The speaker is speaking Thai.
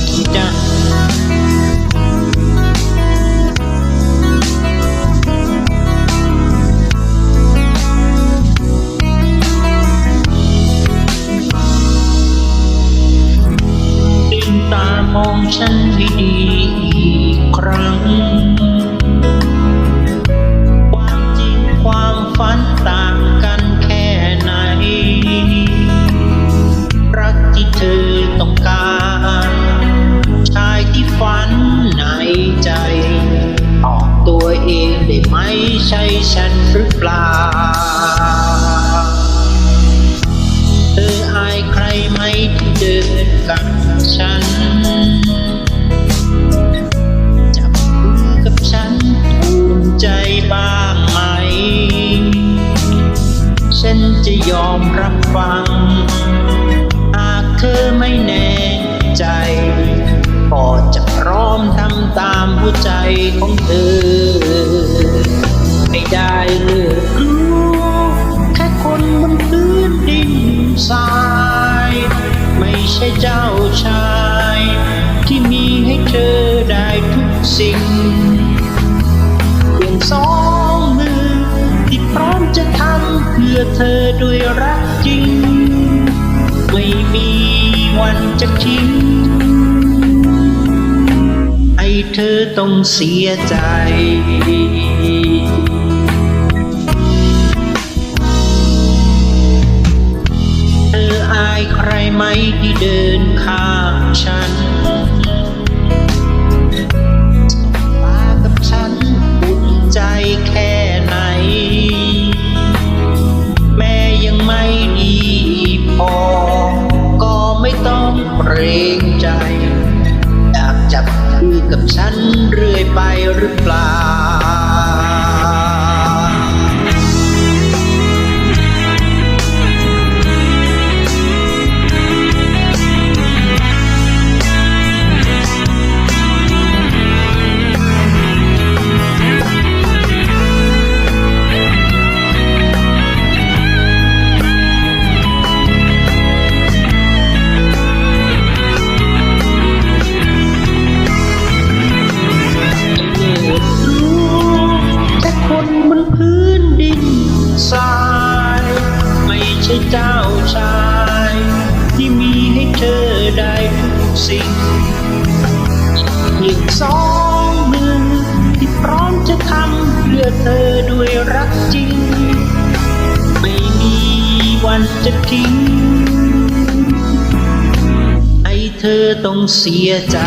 ดจ้ะตามองฉันดีอีกครั้ง ความจริงความฝันต่างกันแค่ไหน รักที่เธอต้องการ ฝันในใจออกตัวเองได้ไหมใช่ฉันหรือเปล่า เธออายใครไหมที่เดินกับฉัน จับมือกับฉันภูมิใจบ้างไหม ฉันจะยอมรับฟัง ใจของเธอ ไม่ได้เลือกรู้แค่คนบนพื้นดินทราย ไม่ใช่เจ้าชาย ที่มีให้เธอได้ทุกสิ่งเพียงสองมือที่พร้อมจะทำเพื่อเธอด้วยรักจริง ไม่มีวันจะทิ้ง เธอต้องเสียใจ เธออายใครไหมที่เดินข้างฉันตากับฉันอุ่นใจแค่ไหน แม่ยังไม่ดีพอ ก็ไม่ต้องเกรงใจอยากจับ กับฉันเรื่อยไปหรือเปล่า ช่เจ้าชาย ที่มีให้เธอได้ทุกสิ่งเพียงสองมือที่พร้อมจะทำเพื่อเธอด้วยรักจริง ไม่มีวันจะทิ้งให้เธอต้องเสียใจ